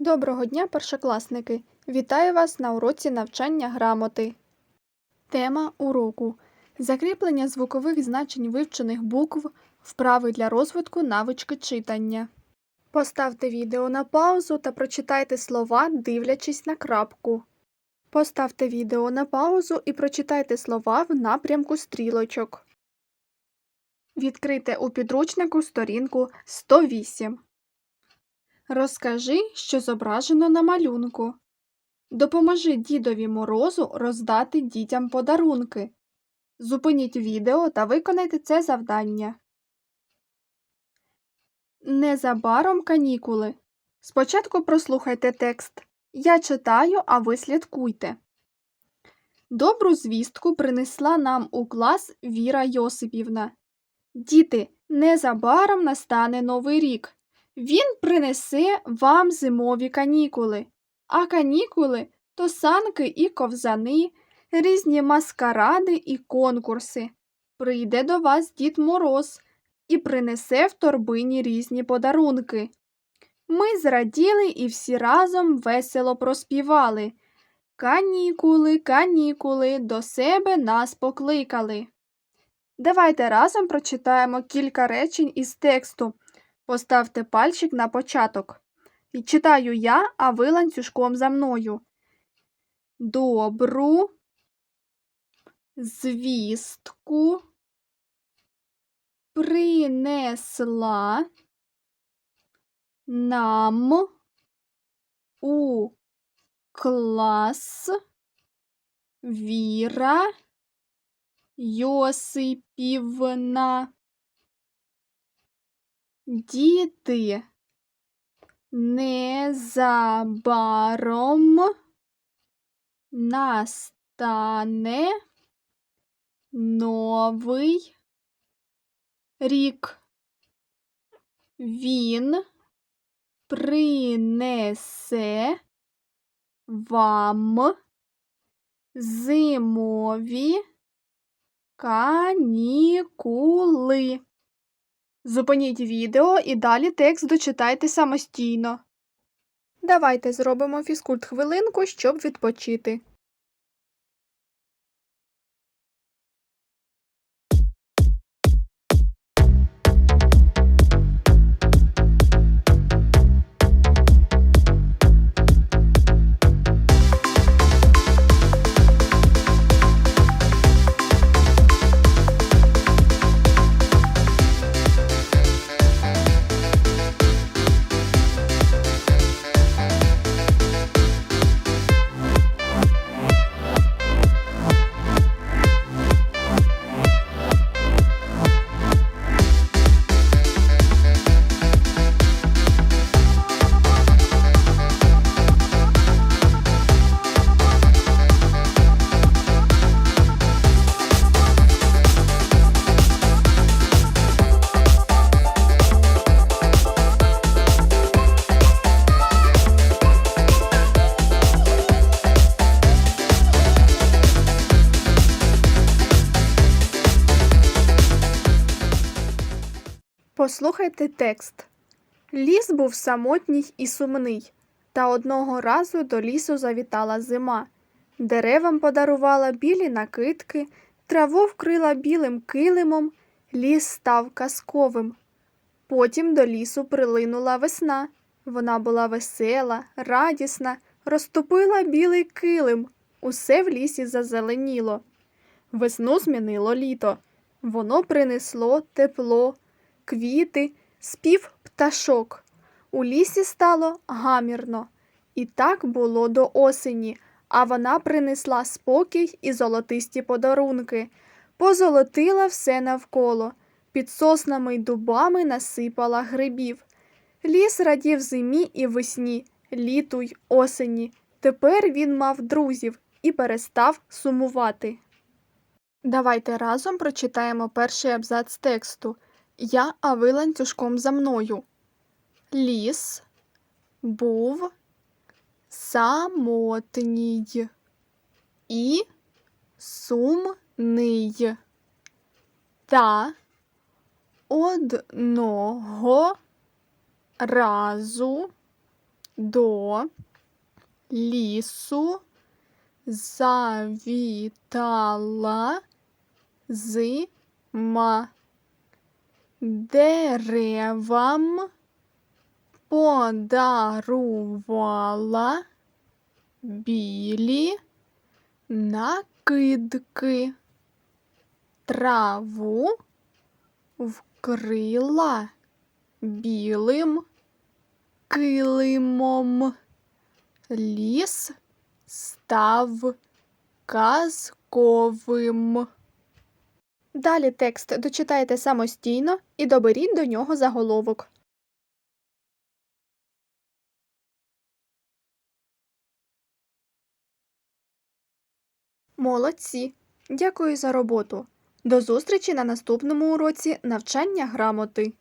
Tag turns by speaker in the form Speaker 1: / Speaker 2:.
Speaker 1: Доброго дня, першокласники! Вітаю вас на уроці навчання грамоти. Тема уроку закріплення звукових значень вивчених букв, вправи для розвитку навички читання. Поставте відео на паузу та прочитайте слова, дивлячись на крапку. Поставте відео на паузу і прочитайте слова в напрямку стрілочок. Відкрийте у підручнику сторінку 108. Розкажи, що зображено на малюнку. Допоможи дідові морозу роздати дітям подарунки. Зупиніть відео та виконайте це завдання. Незабаром канікули. Спочатку прослухайте текст. Я читаю, а ви слідкуйте. Добру звістку принесла нам у клас Віра Йосипівна. Діти, незабаром настане новий рік. Він принесе вам зимові канікули, а канікули то санки і ковзани, різні маскаради і конкурси. Прийде до вас Дід Мороз і принесе в торбині різні подарунки. Ми зраділи і всі разом весело проспівали. Канікули, канікули, до себе нас покликали. Давайте разом прочитаємо кілька речень із тексту. Поставте пальчик на початок. І читаю я, а ви ланцюжком за мною. Добру звістку принесла нам у клас Віра Йосипівна. Діти, незабаром настане новий рік. Він принесе вам зимові канікули. Зупиніть відео і далі текст дочитайте самостійно. Давайте зробимо фізкульт хвилинку, щоб відпочити. Послухайте текст. Ліс був самотній і сумний, та одного разу до лісу завітала зима. Деревам подарувала білі накидки, траву вкрила білим килимом, ліс став казковим. Потім до лісу прилинула весна. Вона була весела, радісна, розтопила білий килим. Усе в лісі зазеленіло. Весну змінило літо. Воно принесло тепло, квіти, спів пташок. У лісі стало гамірно. І так було до осені, а вона принесла спокій і золотисті подарунки, позолотила все навколо, під соснами й дубами насипала грибів. Ліс радів зимі і весні, літу й осені. Тепер він мав друзів і перестав сумувати. Давайте разом прочитаємо перший абзац тексту. Я, а ви ланцюжком за мною. Ліс був самотній і сумний. Та одного разу до лісу завітала зима. Деревам подарувала білі накидки. Траву вкрила білим килимом. Ліс став казковим. Далі текст дочитайте самостійно і доберіть до нього заголовок. Молодці! Дякую за роботу. До зустрічі на наступному уроці навчання грамоти.